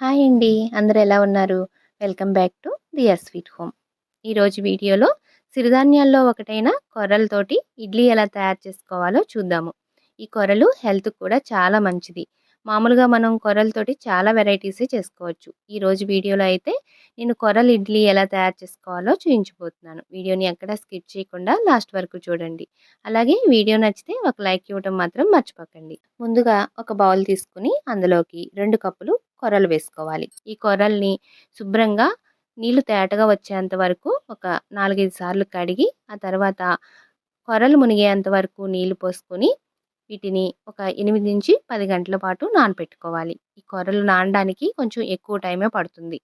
Hi అండి. అందరూ ఎలా ఉన్నారు? Welcome back to Diya sweet home. ఈరోజు వీడియోలో సిరిధాన్యాల్లో ఒకటైన కొర్రలతోటి ఇడ్లీ ఎలా తయారు చేసుకోవాలో చూద్దాము. ఈ కొర్రలు హెల్త్ కూడా చాలా మంచిది. మామూలుగా మనం కొర్రలతోటి చాలా వెరైటీసే చేసుకోవచ్చు. ఈరోజు వీడియోలో అయితే నేను కొర్రలు ఇడ్లీ ఎలా తయారు చేసుకోవాలో చూపించబోతున్నాను వీడియోని ఎక్కడ స్కిప్ చేయకుండా లాస్ట్ వరకు చూడండి. అలాగే వీడియో నచ్చితే ఒక లైక్ ఇవ్వడం మాత్రం మర్చిపోకండి. ముందుగా ఒక బౌల్ తీసుకుని అందులోకి రెండు కప్పులు కొర్రలు వేసుకోవాలి. ఈ కొర్రల్ని శుభ్రంగా నీళ్ళు తేటగా వచ్చేంత వరకు ఒక నాలుగైదు సార్లు కడిగి ఆ తర్వాత కొర్రలు మునిగేంత వరకు నీళ్ళు పోసుకొని వీటిని ఒక ఎనిమిది నుంచి పది గంటల పాటు నానపెట్టుకోవాలి. ఈ కొర్రలు నానడానికి కొంచెం ఎక్కువ టైమే పడుతుంది.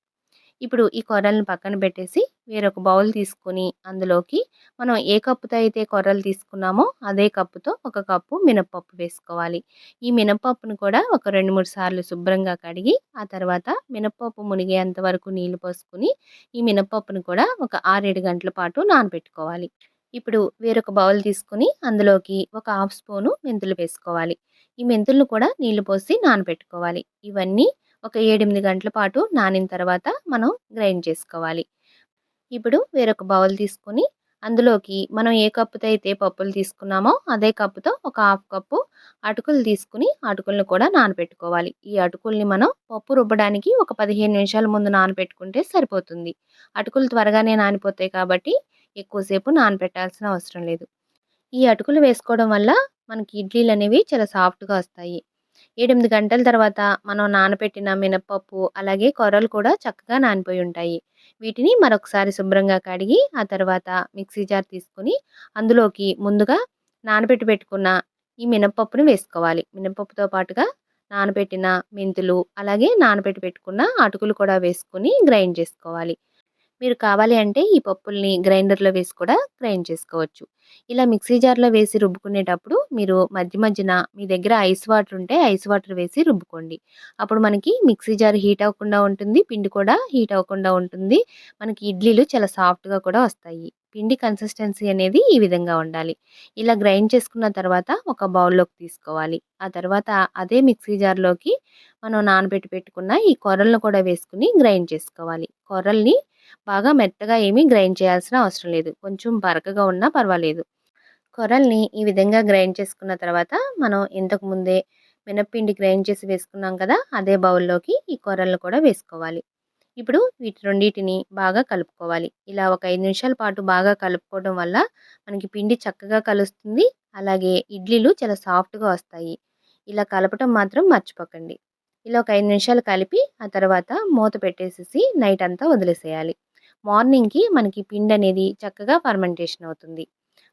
ఇప్పుడు ఈ కొర్రలను పక్కన పెట్టేసి వేరొక బౌల్ తీసుకొని అందులోకి మనం ఏ కప్పుతో అయితే కొర్రలు తీసుకున్నామో అదే కప్పుతో ఒక కప్పు మినప్పప్పు వేసుకోవాలి. ఈ మినప్పప్పును కూడా ఒక రెండు మూడు సార్లు శుభ్రంగా కడిగి ఆ తర్వాత మినప్పప్పు మునిగేంత వరకు నీళ్ళు పోసుకుని ఈ మినప్పప్పును కూడా ఒక ఆరేడు గంటల పాటు నానబెట్టుకోవాలి. ఇప్పుడు వేరొక బౌల్ తీసుకుని అందులోకి ఒక హాఫ్ స్పూను మెంతులు వేసుకోవాలి. ఈ మెంతులను కూడా నీళ్ళు పోసి నానబెట్టుకోవాలి. ఇవన్నీ ఒక ఏడెనిమిది గంటల పాటు నానిన తర్వాత మనం గ్రైండ్ చేసుకోవాలి. ఇప్పుడు వేరొక బౌల్ తీసుకొని అందులోకి మనం ఏ కప్పుతో అయితే పప్పులు తీసుకున్నామో అదే కప్పుతో ఒక హాఫ్ కప్పు అటుకులు తీసుకుని అటుకులను కూడా నానబెట్టుకోవాలి ఈ అటుకుల్ని మనం పప్పు రుబ్బడానికి ఒక పదిహేను నిమిషాల ముందు నానబెట్టుకుంటే సరిపోతుంది. అటుకులు త్వరగానే నానిపోతాయి కాబట్టి ఎక్కువసేపు నానబెట్టాల్సిన అవసరం లేదు. ఈ అటుకులు వేసుకోవడం వల్ల మనకి ఇడ్లీలు అనేవి చాలా సాఫ్ట్గా వస్తాయి. ఎనిమిది గంటల తర్వాత మనం నానబెట్టిన మినపప్పు అలాగే కొర్రలు కూడా చక్కగా నానిపోయి ఉంటాయి. వీటిని మరొకసారి శుభ్రంగా కడిగి ఆ తర్వాత మిక్సీ జార్ తీసుకొని అందులోకి ముందుగా నానబెట్టి పెట్టుకున్న ఈ మినపప్పును వేసుకోవాలి. మినపప్పుతో పాటుగా నానబెట్టిన మెంతులు అలాగే నానబెట్టి పెట్టుకున్న అటుకులు కూడా వేసుకొని గ్రైండ్ చేసుకోవాలి. మీరు కావాలి అంటే ఈ పప్పుల్ని గ్రైండర్లో వేసి కూడా గ్రైండ్ చేసుకోవచ్చు. ఇలా మిక్సీ జార్లో వేసి రుబ్బుకునేటప్పుడు మీరు మధ్య మధ్యన మీ దగ్గర ఐస్ వాటర్ ఉంటే ఐస్ వాటర్ వేసి రుబ్బుకోండి. అప్పుడు మనకి మిక్సీ జార్ హీట్ అవ్వకుండా ఉంటుంది పిండి కూడా హీట్ అవ్వకుండా ఉంటుంది. మనకి ఇడ్లీలు చాలా సాఫ్ట్గా కూడా వస్తాయి. పిండి కన్సిస్టెన్సీ అనేది ఈ విధంగా ఉండాలి. ఇలా గ్రైండ్ చేసుకున్న తర్వాత ఒక బౌల్లోకి తీసుకోవాలి. ఆ తర్వాత అదే మిక్సీ జార్లోకి మనం నానబెట్టి పెట్టుకున్న ఈ కొర్రలను కూడా వేసుకుని గ్రైండ్ చేసుకోవాలి. కొర్రల్ని బాగా మెత్తగా ఏమీ గ్రైండ్ చేయాల్సిన అవసరం లేదు. కొంచెం బరకగా ఉన్నా పర్వాలేదు. కొరల్ని ఈ విధంగా గ్రైండ్ చేసుకున్న తర్వాత మనం ఇంతకు ముందే మినప్పిండి గ్రైండ్ చేసి వేసుకున్నాం కదా అదే బౌల్లోకి ఈ కొరల్ని కూడా వేసుకోవాలి. ఇప్పుడు వీటి రెండింటిని బాగా కలుపుకోవాలి. ఇలా ఒక ఐదు నిమిషాల పాటు బాగా కలుపుకోవడం వల్ల మనకి పిండి చక్కగా కలుస్తుంది. అలాగే ఇడ్లీలు చాలా సాఫ్ట్గా వస్తాయి. ఇలా కలపటం మాత్రం మర్చిపోకండి. ఇలా ఒక ఐదు నిమిషాలు కలిపి ఆ తర్వాత మూత పెట్టేసేసి నైట్ అంతా వదిలేసేయాలి. మార్నింగ్కి మనకి పిండి అనేది చక్కగా ఫర్మెంటేషన్ అవుతుంది.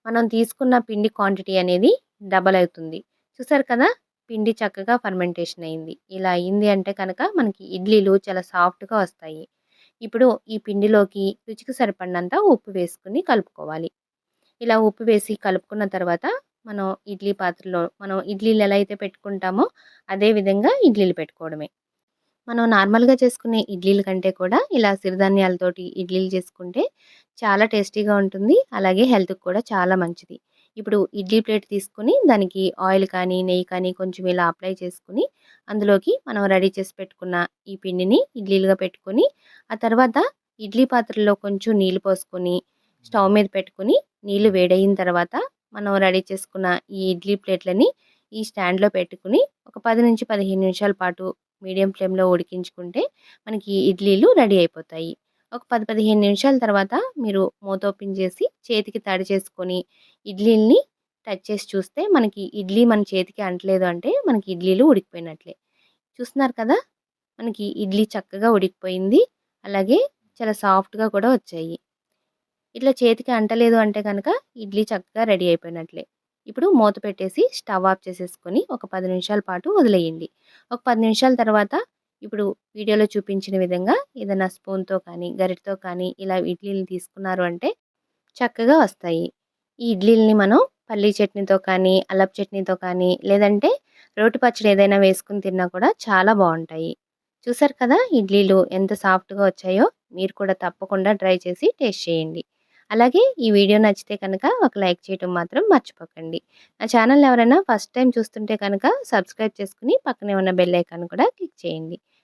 మనం తీసుకున్న పిండి క్వాంటిటీ అనేది డబల్ అవుతుంది. చూసారు కదా? పిండి చక్కగా ఫర్మెంటేషన్ అయింది. ఇలా అయింది అంటే కనుక మనకి ఇడ్లీలు చాలా సాఫ్ట్గా వస్తాయి. ఇప్పుడు ఈ పిండిలోకి రుచికి సరిపడినంత ఉప్పు వేసుకుని కలుపుకోవాలి. ఇలా ఉప్పు వేసి కలుపుకున్న తర్వాత మనం ఇడ్లీ పాత్రలో మనం ఇడ్లీలు ఎలా అయితే పెట్టుకుంటామో అదే విధంగా ఇడ్లీలు పెట్టుకోవడమే. మనం నార్మల్గా చేసుకునే ఇడ్లీల కంటే కూడా ఇలా సిరిధాన్యాలతోటి ఇడ్లీలు చేసుకుంటే చాలా టేస్టీగా ఉంటుంది. అలాగే హెల్త్కి కూడా చాలా మంచిది. ఇప్పుడు ఇడ్లీ ప్లేట్ తీసుకుని దానికి ఆయిల్ కానీ నెయ్యి కానీ కొంచెం ఇలా అప్లై చేసుకుని అందులోకి మనం రెడీ చేసి పెట్టుకున్న ఈ పిండిని ఇడ్లీలుగా పెట్టుకొని ఆ తర్వాత ఇడ్లీ పాత్రలో కొంచెం నీళ్ళు పోసుకొని స్టవ్ మీద పెట్టుకుని నీళ్ళు వేడయిన తర్వాత మనం రెడీ చేసుకున్న ఈ ఇడ్లీ ప్లేట్లని ఈ స్టాండ్లో పెట్టుకుని ఒక పది నుంచి పదిహేను నిమిషాల పాటు మీడియం ఫ్లేమ్లో ఉడికించుకుంటే మనకి ఇడ్లీలు రెడీ అయిపోతాయి. ఒక పది పదిహేను నిమిషాల తర్వాత మీరు మూత ఓపెన్ చేసి చేతికి తడి చేసుకొని ఇడ్లీల్ని టచ్ చేసి చూస్తే మనకి ఇడ్లీ మన చేతికి అంటలేదు అంటే మనకి ఇడ్లీలు ఉడికిపోయినట్లే. చూస్తున్నారు కదా? మనకి ఇడ్లీ చక్కగా ఉడికిపోయింది. అలాగే చాలా సాఫ్ట్గా కూడా వచ్చాయి. ఇట్లా చేతికి అంటలేదు అంటే కనుక ఇడ్లీ చక్కగా రెడీ అయిపోయినట్లే. ఇప్పుడు మూత పెట్టేసి స్టవ్ ఆఫ్ చేసేసుకొని ఒక పది నిమిషాల పాటు వదిలేయండి. ఒక పది నిమిషాల తర్వాత ఇప్పుడు వీడియోలో చూపించిన విధంగా ఏదైనా స్పూన్తో కానీ గరిటతో కానీ ఇలా ఇడ్లీలు తీసుకున్నారు అంటే చక్కగా వస్తాయి. ఈ ఇడ్లీలని మనం పల్లీ చట్నీతో కానీ అల్లపు చట్నీతో కానీ లేదంటే రోటి పచ్చడి ఏదైనా వేసుకుని తిన్నా కూడా చాలా బాగుంటాయి. చూసారు కదా ఇడ్లీలు ఎంత సాఫ్ట్గా వచ్చాయో? మీరు కూడా తప్పకుండా ట్రై చేసి టేస్ట్ చేయండి. అలాగే ఈ వీడియో నచ్చితే కనుక ఒక లైక్ చేయడం మాత్రం మర్చిపోకండి. నా ఛానల్ ఎవరైనా ఫస్ట్ టైం చూస్తుంటే కనుక సబ్స్క్రైబ్ చేసుకుని పక్కనే ఉన్న బెల్ ఐకాన్ కూడా క్లిక్ చేయండి.